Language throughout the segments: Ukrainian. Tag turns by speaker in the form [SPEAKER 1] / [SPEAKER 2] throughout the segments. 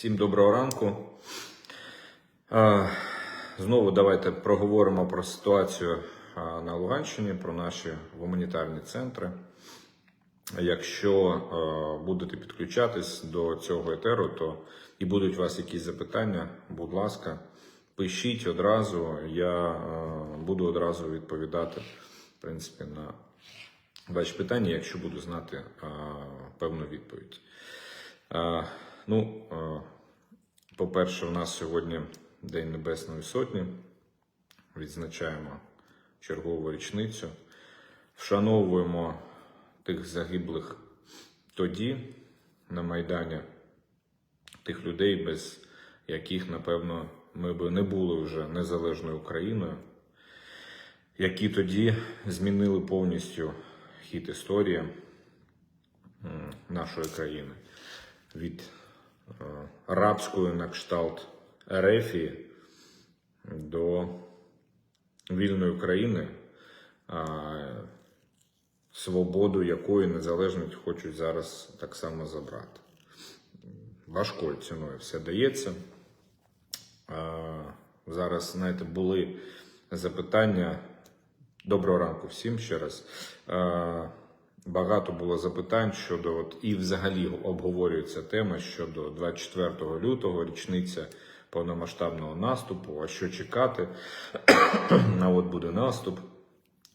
[SPEAKER 1] Всім доброго ранку. Знову давайте проговоримо про ситуацію на Луганщині, про наші гуманітарні центри. Якщо будете підключатись до цього етеру, то і будуть у вас якісь запитання, будь ласка, пишіть одразу. Я буду одразу відповідати, в принципі, на ваші питання, якщо буду знати певну відповідь. Ну, е, по-перше, у нас сьогодні День Небесної Сотні. Відзначаємо чергову річницю. Вшановуємо тих загиблих тоді на Майдані, тих людей, без яких, напевно, ми би не були вже незалежною Україною, які тоді змінили повністю хід історії нашої країни від е, рабської на кшталт Ерефії до вільної країни, свободу якої незалежність хочуть зараз так само забрати. Важкою ціною все дається. Зараз, знаєте, були запитання. Доброго ранку всім ще раз. Багато було запитань щодо от, і взагалі обговорюється тема щодо 24 лютого, річниця повномасштабного наступу. А що чекати? А от буде наступ.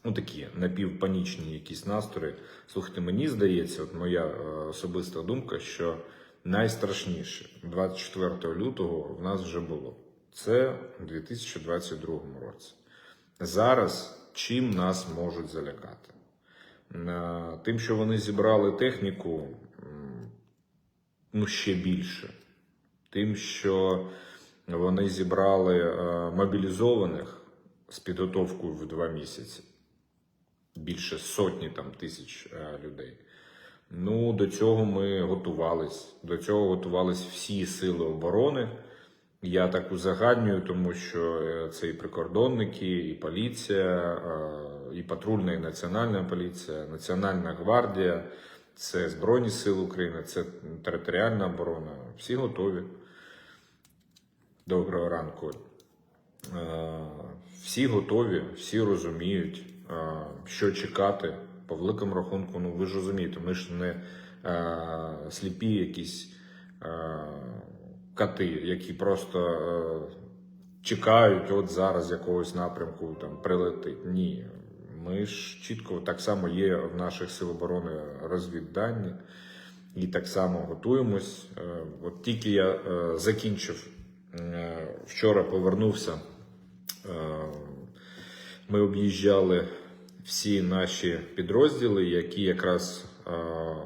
[SPEAKER 1] Ну, такі напівпанічні якісь настрої. Слухайте, мені здається, от моя е, особиста думка, що найстрашніше 24 лютого в нас вже було. Це у 2022 році. Зараз чим нас можуть залякати? Е, Тим, що вони зібрали техніку, ну ще більше. Тим, що вони зібрали е, мобілізованих з підготовкою в два місяці. Більше сотні там тисяч е, людей. Ну, до цього ми готувались. До цього готувались всі сили оборони. Я так узагальнюю, тому що е, це і прикордонники, і поліція, е, і патрульна, і національна поліція, Національна гвардія, це Збройні Сили України, це територіальна оборона. Всі готові. Доброго ранку. Е, Всі готові, всі розуміють, що чекати. По великому рахунку, ну ви ж розумієте, ми ж не сліпі якісь кати, які просто е, чекають, от зараз якогось напрямку там прилетить. Ні. Ми ж чітко так само є в наших сил оборони розвіддані і так само готуємось. Е, От тільки я е, закінчив е, вчора, повернувся. е, Ми об'їжджали всі наші підрозділи, які якраз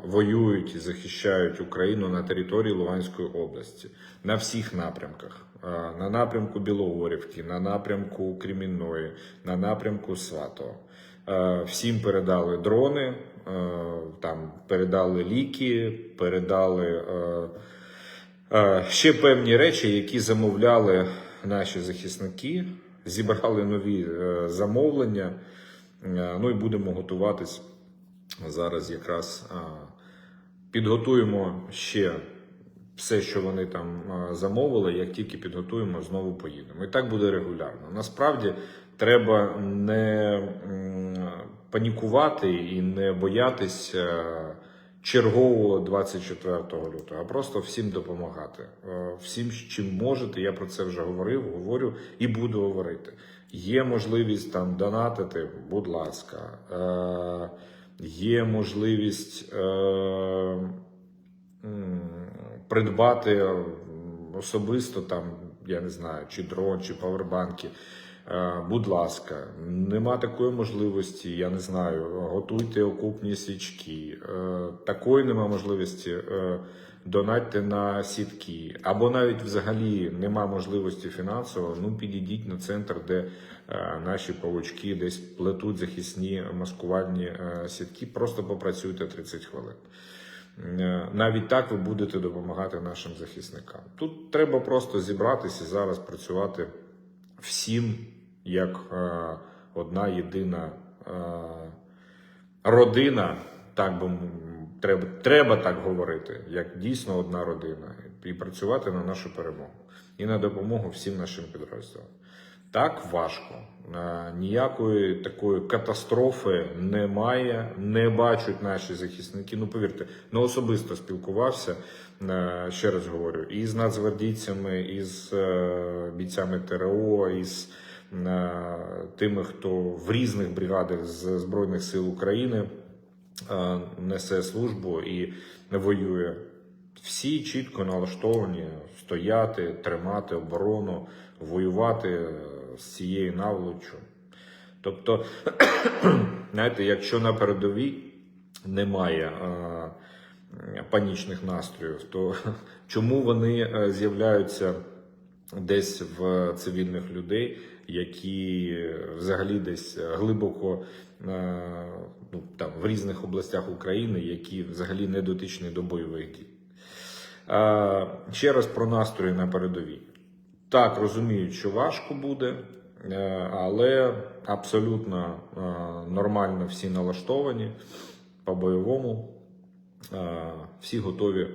[SPEAKER 1] воюють і захищають Україну на території Луганської області на всіх напрямках. Е, На напрямку Білогорівки, на напрямку Кремінної, на напрямку Сватого. Е, Всім передали дрони, е, там передали ліки, передали е, е, ще певні речі, які замовляли наші захисники, зібрали нові е, замовлення. Е, Ну і будемо готуватись зараз якраз. е, Підготуємо ще все, що вони там е, замовили. Як тільки підготуємо, знову поїдемо. І так буде регулярно. Насправді треба не панікувати і не боятись е, чергового 24 лютого, а просто всім допомагати. Е, Всім, чим можете, я про це вже говорив, говорю і буду говорити. Є можливість там донатити, будь ласка. Є можливість е, придбати особисто там, я не знаю, чи дрон, чи павербанки. Е, Будь ласка, нема такої можливості, я не знаю, готуйте окупні свічки. Е, Такої нема можливості. е, Донатьте на сітки, або навіть взагалі нема можливості фінансово. Ну підійдіть на центр, де наші павучки десь плетуть захисні маскувальні е, сітки. Просто попрацюйте 30 хвилин. Е, Навіть так ви будете допомагати нашим захисникам. Тут треба просто зібратися і зараз працювати всім як е, одна єдина е, родина, так би треба, треба так говорити, як дійсно одна родина, і працювати на нашу перемогу і на допомогу всім нашим підрозділам. Так важко. Е, Ніякої такої катастрофи немає, не бачать наші захисники. Ну повірте, ну особисто спілкувався. е, Ще раз говорю, і з нацгвардійцями, і з е, бійцями ТРО, і з тими, хто в різних бригадах з Збройних сил України несе службу і воює. Всі чітко налаштовані стояти, тримати оборону, воювати з цією наволочю. Тобто, знаєте, якщо на передовій немає е, панічних настроїв, то чому вони е, з'являються десь в цивільних людей, які взагалі десь глибоко е, ну, там, в різних областях України, які взагалі не дотичні до бойових дій? Ще раз про настрої на передовій. Так, розумію, що важко буде, е, але абсолютно е, нормально всі налаштовані по-бойовому. Е, Всі готові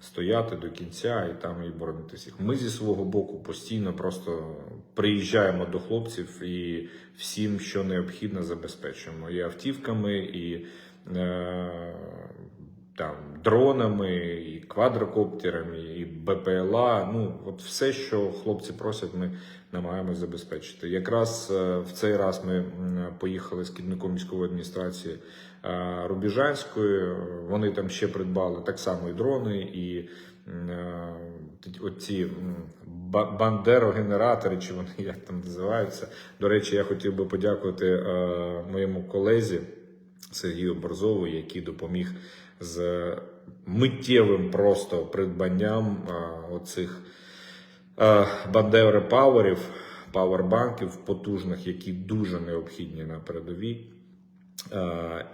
[SPEAKER 1] стояти до кінця і там і боронити всіх. Ми зі свого боку постійно просто приїжджаємо до хлопців і всім, що необхідно, забезпечуємо. І автівками, і там дронами, і квадрокоптерами, і БПЛА. Ну, от все, що хлопці просять, ми намагаємось забезпечити. Якраз е, в цей раз ми поїхали з керівником міської адміністрації е, Рубіжанської. Вони там ще придбали так само і дрони, і е, оці бандерогенератори, чи вони як там називаються. До речі, я хотів би подякувати моєму колезі. Сергію Борзову, який допоміг з миттєвим просто придбанням оцих Бандери Паверів, павербанків потужних, які дуже необхідні на передовій.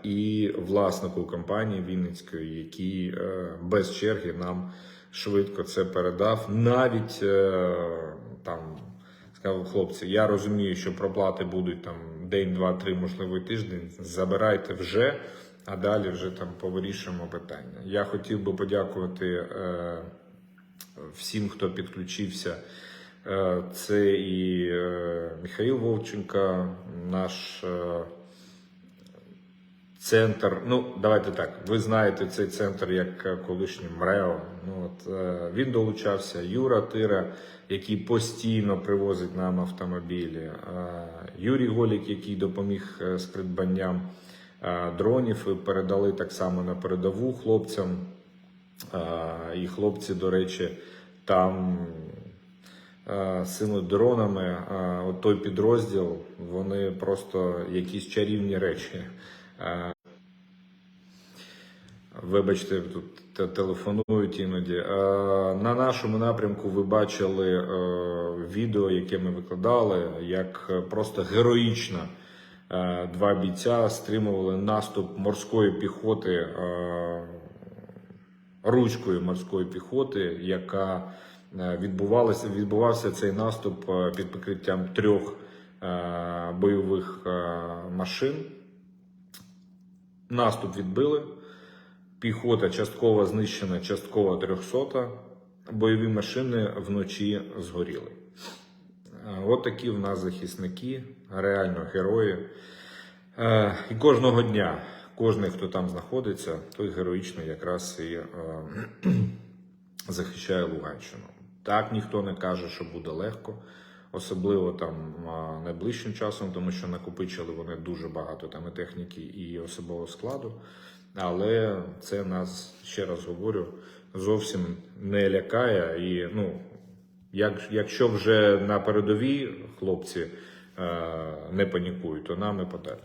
[SPEAKER 1] І власнику компанії Вінницької, який е, без черги нам швидко це передав. Навіть е, там сказав хлопці, я розумію, що проплати будуть там день, два, три, можливо, тиждень. Забирайте вже, а далі вже там повирішуємо питання. Я хотів би подякувати е, всім, хто підключився. Е, Це і е, Михаїл Вовченка, наш. Центр, ну давайте так. Ви знаєте цей центр як колишній МРЕО. Ну от він долучався. Юра Тира, який постійно привозить нам автомобілі. Юрій Голік, який допоміг з придбанням дронів, і передали так само на передову хлопцям. Е, І хлопці, до речі, там е, цими дронами, е, от той підрозділ, вони просто якісь чарівні речі. Е, Вибачте, тут телефонують іноді. Е, На нашому напрямку ви бачили е, відео, яке ми викладали, як е, просто героїчно е, два бійця стримували наступ морської піхоти е, ручкою морської піхоти, яка е, відбувалася, відбувався цей наступ е, під прикриттям трьох е, бойових е, машин. Наступ відбили. Піхота частково знищена, частково 300. Бойові машини вночі згоріли. Е, От такі в нас захисники, реально герої. Е, І кожного дня, кожен, хто там знаходиться, той героїчно якраз і е, захищає Луганщину. Так ніхто не каже, що буде легко, особливо там найближчим часом, тому що накопичили вони дуже багато там і техніки і особового складу. Але це нас, ще раз говорю, зовсім не лякає. І ну, як, якщо вже на передовій хлопці е, не панікують, то нам і подалі.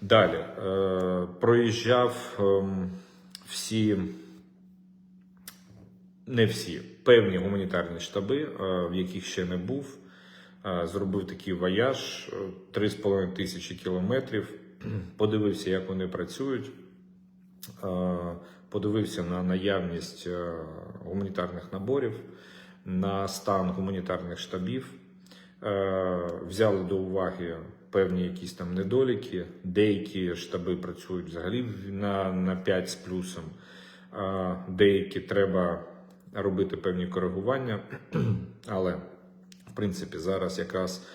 [SPEAKER 1] Далі е, проїжджав ем, всі не всі певні гуманітарні штаби, е, в яких ще не був. Е, Зробив такий вояж е, 3,5 тисячі кілометрів. Подивився, як вони працюють. Е, Подивився на наявність е, гуманітарних наборів, на стан гуманітарних штабів. Е, Взяли до уваги певні якісь там недоліки. Деякі штаби працюють взагалі на, на 5 з плюсом, деякі треба робити певні коригування. Але в принципі зараз якраз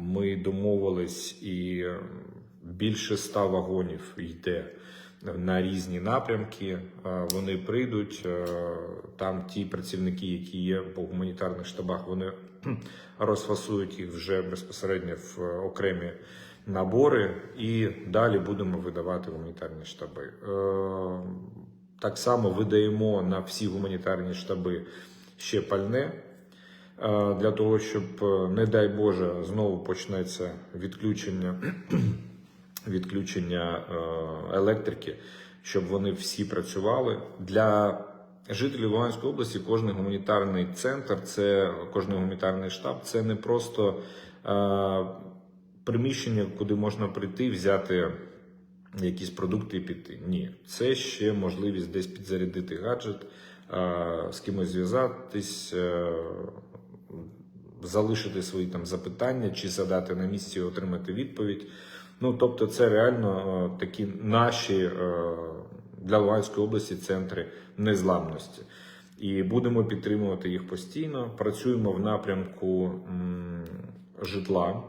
[SPEAKER 1] ми домовились і е, більше 100 вагонів йде на різні напрямки. Вони прийдуть. е, Там ті працівники, які є по гуманітарних штабах, вони розфасують їх вже безпосередньо в е, окремі набори, і далі будемо видавати гуманітарні штаби. Е, Так само видаємо на всі гуманітарні штаби ще пальне. е, Для того, щоб, не дай Боже, знову почнеться відключення відключення електрики, щоб вони всі працювали. Для жителів Луганської області кожен гуманітарний центр, це кожен гуманітарний штаб, це не просто е, приміщення, куди можна прийти, взяти якісь продукти і піти. Ні, це ще можливість десь підзарядити гаджет, е, з кимось зв'язатись. е, залишити свої там запитання чи задати на місці і отримати відповідь. Ну тобто, це реально е, такі наші е, для Луганської області центри незламності. І будемо підтримувати їх постійно. Працюємо в напрямку житла,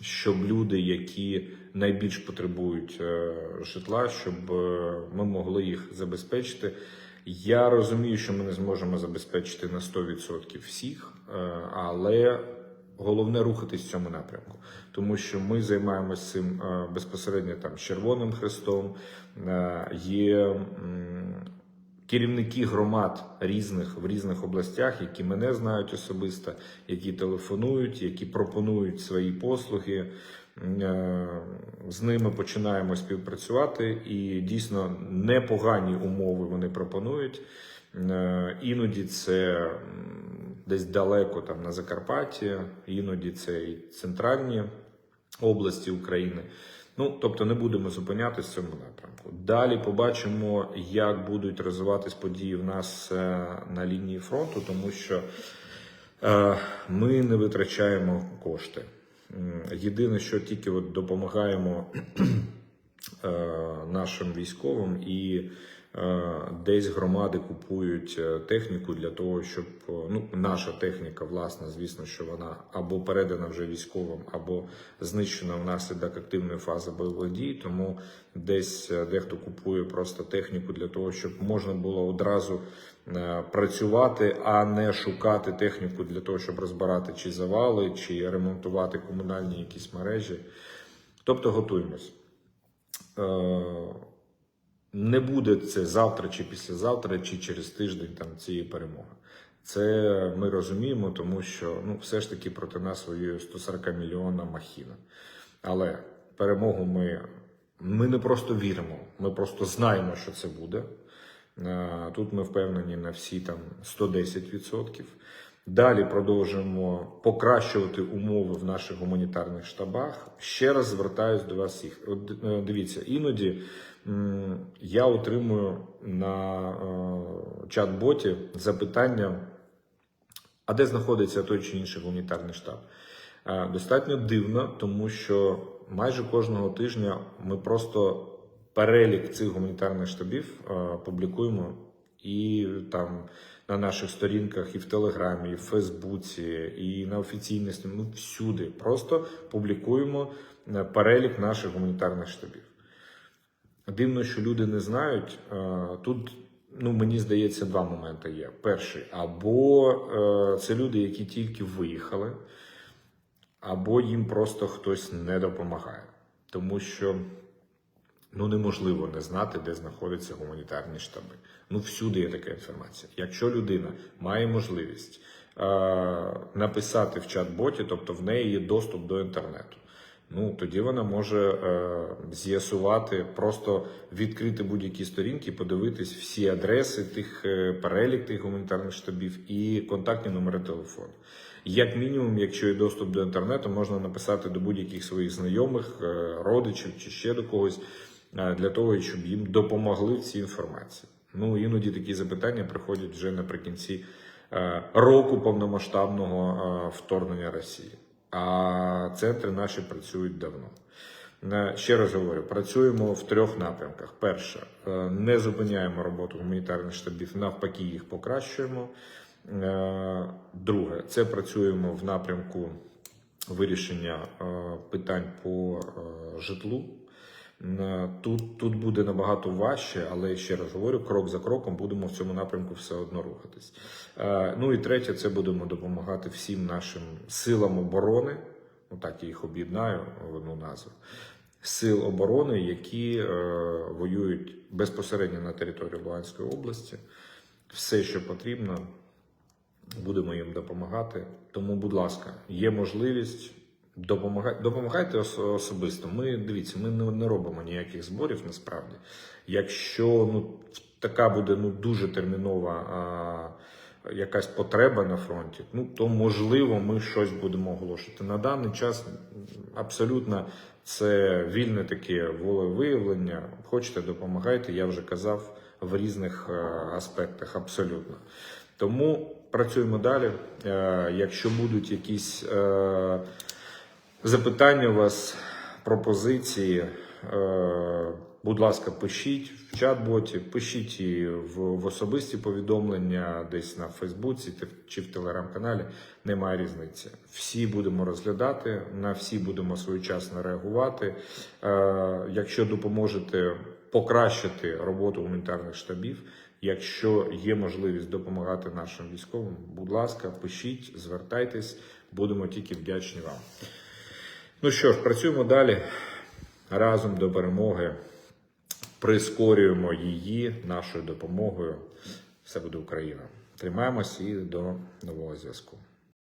[SPEAKER 1] щоб люди, які найбільш потребують е, житла, щоб е, ми могли їх забезпечити. Я розумію, що ми не зможемо забезпечити на 100% всіх, е, але головне рухатись в цьому напрямку, тому що ми займаємося цим е, безпосередньо там Червоним Хрестом. е, Є керівники громад різних в різних областях, які мене знають особисто, які телефонують, які пропонують свої послуги. Е, З ними починаємо співпрацювати, і дійсно непогані умови вони пропонують. Е, Іноді це десь далеко там на Закарпатті, іноді це і центральні області України. Ну, тобто не будемо зупинятися в цьому напрямку. Далі побачимо, як будуть розвиватись події в нас е, на лінії фронту, тому що е, ми не витрачаємо кошти. Єдине, що тільки от допомагаємо нашим військовим і десь громади купують е, техніку для того, щоб е, ну, наша техніка, власна, звісно, що вона або передана вже військовим, або знищена внаслідок активної фази бойових дій. Тому десь е, дехто купує просто техніку для того, щоб можна було одразу е, працювати, а не шукати техніку для того, щоб розбирати чи завали, чи ремонтувати комунальні якісь мережі. Тобто готуємось. Не буде це завтра чи післязавтра, чи через тиждень там цієї перемоги. Це ми розуміємо, тому що ну, все ж таки проти нас воює 140 мільйонна махіна. Але перемогу ми, ми не просто віримо, ми просто знаємо, що це буде. Е, Тут ми впевнені на всі там 110%. Далі продовжуємо покращувати умови в наших гуманітарних штабах. Ще раз звертаюсь до вас всіх. Е, дивіться, іноді я отримую на е, чат-боті запитання, а де знаходиться той чи інший гуманітарний штаб. Е, Достатньо дивно, тому що майже кожного тижня ми просто перелік цих гуманітарних штабів е, публікуємо і там на наших сторінках, і в Телеграмі, і в Фейсбуці, і на офіційних сторін- ну всюди. Просто публікуємо перелік наших гуманітарних штабів. Дивно, що люди не знають. Тут, ну мені здається, два моменти є. Перший, або е, це люди, які тільки виїхали, або їм просто хтось не допомагає. Тому що ну неможливо не знати, де знаходяться гуманітарні штаби. Ну, всюди є така інформація. Якщо людина має можливість е, написати в чат-боті, тобто в неї є доступ до інтернету. Ну тоді вона може е, з'ясувати, просто відкрити будь-які сторінки, подивитись всі адреси тих е, перелік тих гуманітарних штабів і контактні номери телефону. Як мінімум, якщо є доступ до інтернету, можна написати до будь-яких своїх знайомих, е, родичів чи ще до когось е, для того, щоб їм допомогли в цій інформації. Ну іноді такі запитання приходять вже наприкінці е, року повномасштабного е, вторгнення Росії. А центри наші працюють давно. Е, Ще раз говорю, працюємо в трьох напрямках. Перше, е, не зупиняємо роботу гуманітарних штабів, навпаки, їх покращуємо. Е, Друге, це працюємо в напрямку вирішення питань по житлу. Е, Тут, тут буде набагато важче, але ще раз говорю, крок за кроком будемо в цьому напрямку все одно рухатись. Е, Ну і третє, це будемо допомагати всім нашим силам оборони. Ну так я їх об'єднаю в одну назву. Сил оборони, які е, воюють безпосередньо на території Луганської області. Все, що потрібно, будемо їм допомагати. Тому, будь ласка, є можливість. Допомагайте, особисто. Ми дивіться, ми не, не робимо ніяких зборів насправді. Якщо ну така буде ну дуже термінова а, якась потреба на фронті, ну то можливо ми щось будемо оголошувати. На даний час абсолютно це вільне таке волевиявлення. Хочете, допомагайте. Я вже казав в різних е, аспектах. Абсолютно. Тому працюємо далі. Е, Якщо будуть якісь е, запитання у вас, пропозиції, е, будь ласка, пишіть в чат-боті, пишіть і в, в особисті повідомлення десь на Фейсбуці чи в телеграм-каналі. Немає різниці. Всі будемо розглядати, на всі будемо своєчасно реагувати. Е, Якщо допоможете покращити роботу гуманітарних штабів, якщо є можливість допомагати нашим військовим, будь ласка, пишіть, звертайтесь, будемо тільки вдячні вам. Ну що ж, працюємо далі разом до перемоги. Прискорюємо її нашою допомогою. Все буде Україна. Тримаємось і до нового зв'язку.